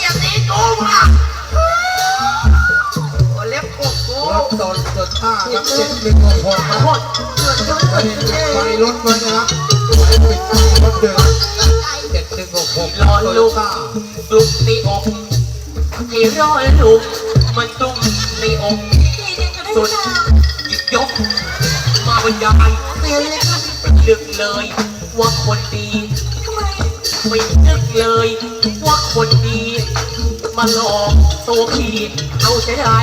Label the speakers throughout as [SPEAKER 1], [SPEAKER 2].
[SPEAKER 1] อย่าตีกูว่ะโอ้เล็บกบกู
[SPEAKER 2] รถโดนเกิดท่าครับเจ็ดหนึ่งหกหกครับ
[SPEAKER 1] โคตรเกิดจน
[SPEAKER 2] ไฟ
[SPEAKER 1] เกิด
[SPEAKER 2] ไฟรถไว้นะครับไฟปิดรถเดือดเจ็ดหนึ่งหกหก
[SPEAKER 1] ร้อนลูกลุกตีอกให้รอลูกมันตุ้มตีอกสุดยก มาบรรยายนึกเลยว่าคนดี ไม่นึกเลย ว่าคนดีมาหลอกตัวพี่เอาใช้ได้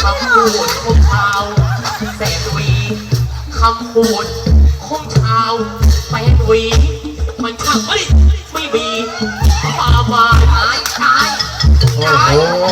[SPEAKER 1] คำพูดคมเช้าแสนวีคำพูดคมเช้าแสนวีมันช่างไม่ไม่มีปามาตายตาย
[SPEAKER 2] โอ้โห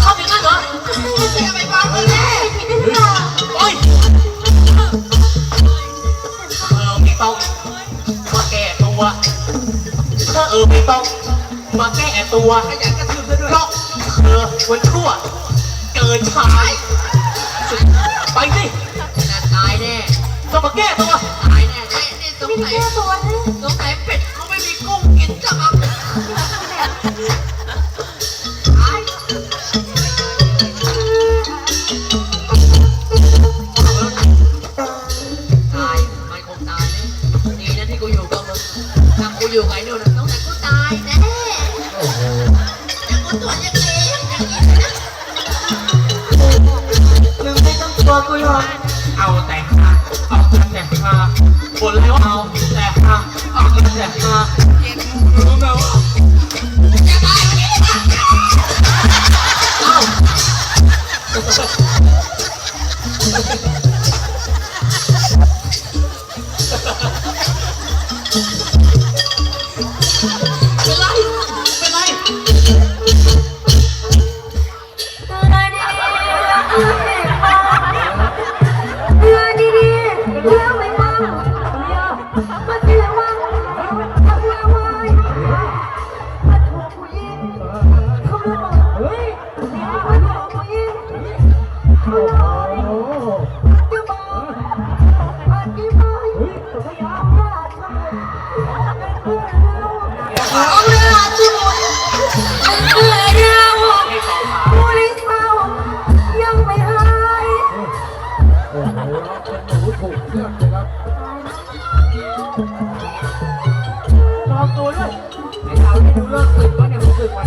[SPEAKER 3] เข้า
[SPEAKER 1] อ
[SPEAKER 3] ย่าง
[SPEAKER 1] นั้นเหรอ
[SPEAKER 3] ไปฟังมันเลยผิดหรือเปล่า
[SPEAKER 1] โอ้ยเออไม่ต้องมาแก้ตัวถ้าเออไม่ต้องมาแก้ตัวอยากกระทืบซะด้วยเพราะเธอมันชั่วเกินชายไปสิตายแน่ต้องมาแก้ตัวตายแน่นี่สงสัย
[SPEAKER 3] แก้ตัวนะ
[SPEAKER 1] ตายแน่
[SPEAKER 2] โอ้โห
[SPEAKER 1] แต่กูตัวยังเล็กอย่างนี้นะ
[SPEAKER 3] มึงไม่ต้องกลัวกูหรอก
[SPEAKER 1] เอาแต่ฮาเอาแต่ฮาคนแล้วเอาแต่ฮาเอาแต่ฮารู้ไหมว่า
[SPEAKER 3] you. ด้วยไอ้
[SPEAKER 1] สาวที่ดูเลิกสึกวะเนี่ยผมสึกวัน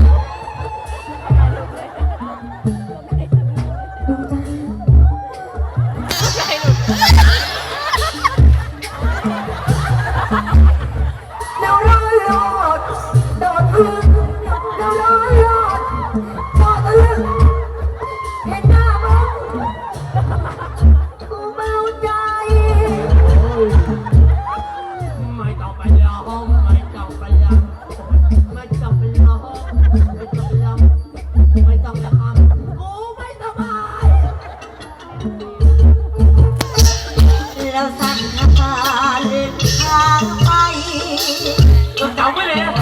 [SPEAKER 3] แล้วสั่งทานทางไป
[SPEAKER 1] จำไว้เลยนะ